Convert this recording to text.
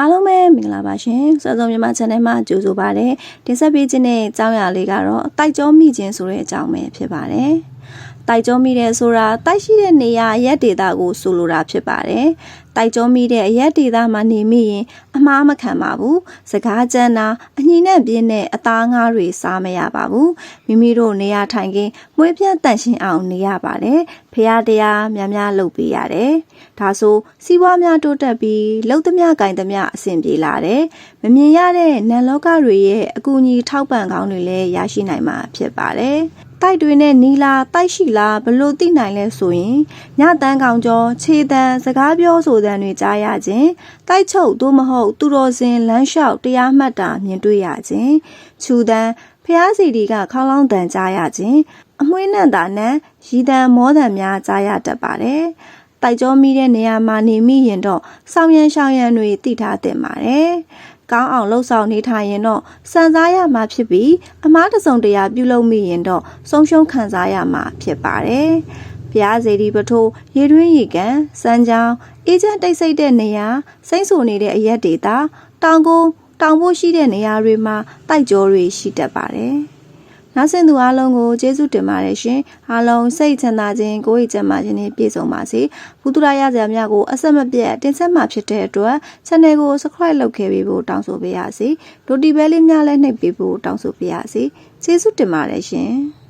အားလုံးပဲမင်္ဂလာပါရှင်စောစောမြန်မာ channel မှာကြိုဆိုပါရစေတင်ဆက်ပေးခြင်းတဲ့အကြောင်းအရာလေးကတော့တိုက်ကြောမိခြင်းဆိုတဲ့အကြောင်းပဲဖြစ်ပါတယ် တိုက်ကြောမိတဲ့ဆိုတာတိုက်ရှိတဲ့နေရာရက်ဒေတာကိုဆိုလိုတာဖြစ်ပါတယ်တိုက်ကြောမိတဲ့အရက်ဒေတာမှာနေမိရင်အမားမခံပါဘူးစကားကြမ်းတာအညီနဲ့ပြင်းတဲ့အသားငါးတွေစားမရပါဘူးမိမိတို့နေရာထိုင်ခင်းမွေးပြန့်တန့်ရှင်းအောင်နေရပါတယ်ဖရာတရားများများလုပ်ပေးရတယ်ဒါဆိုစီးပွားများတိုးတက်ပြီးလှုပ်သမျှကင်သမျှအဆင်ပြေလာတယ်မမြင်ရတဲ့နံလောကတွေရဲ့အကူအညီထောက်ပံ့ကောင်းတွေလည်းရရှိနိုင်မှာဖြစ်ပါတယ် တိုက်တွေနဲ့နီလာတိုက်ရှိလားဘလို့သိနိုင်လဲဆိုရင်ညတန်းကောင်ကျော်ခြေတန်းစကားပြောဆိုတန်းတွေကြားရခြင်းတိုက်ချုပ်သို့မဟုတ်သူတော်စင်လမ်းလျှောက်တရားမှတ်တာမြင်တွေ့ရခြင်းခြူတန်းဖျားစီဒီကခေါင်းလောင်းတန်ကြားရခြင်းအမွှေးနဲ့တာနဲ့ရီတန်မောတန်များကြားရတတ်ပါတယ် တိုက်ကြောမိတဲ့နေရာမှာနေမိရင်တော့စောင်းရန်ရှောင်းရန်တွေသိထားတင်ပါတယ်။ကောင်းအောင်လှုပ်ဆောင်နေထိုင်ရင်တော့စံစားရမှာဖြစ်ပြီးအမားတစုံတရာပြုလုပ်မိရင်တော့ဆုံးရှုံးခံစားရမှာဖြစ်ပါတယ်။ဘုရားစေတီပထိုးရေတွင်းရေကန်စမ်းချောင်းအေဂျင့်တိတ်ဆိတ်တဲ့နေရာစိမ့်ဆူနေတဲ့အရက်ဒေတာတောင်ကုန်းတောင်ဖို့ရှိတဲ့နေရာတွေမှာတိုက်ကြောတွေရှိတတ်ပါတယ်။ နောက်ဆင်သူအားလုံးကိုကျေးဇူးတင်ပါတယ်ရှင်။အားလုံးစိတ်ချမ်းသာခြင်းကိုယ်ရည်ကျန်းမာခြင်းနဲ့ပြည့်စုံပါစေ။ဘုသူရရစရာများကိုအဆက်မပြတ်တင်ဆက်မှာဖြစ်တဲ့အတွက် channel ကို subscribe လုပ်ခဲ့ပြီးဖို့တောင်းဆိုပေးရစေ။ notification လေးများလည်းနှိပ်ပေးဖို့တောင်းဆိုပေးရစေ။ကျေးဇူးတင်ပါတယ်ရှင်။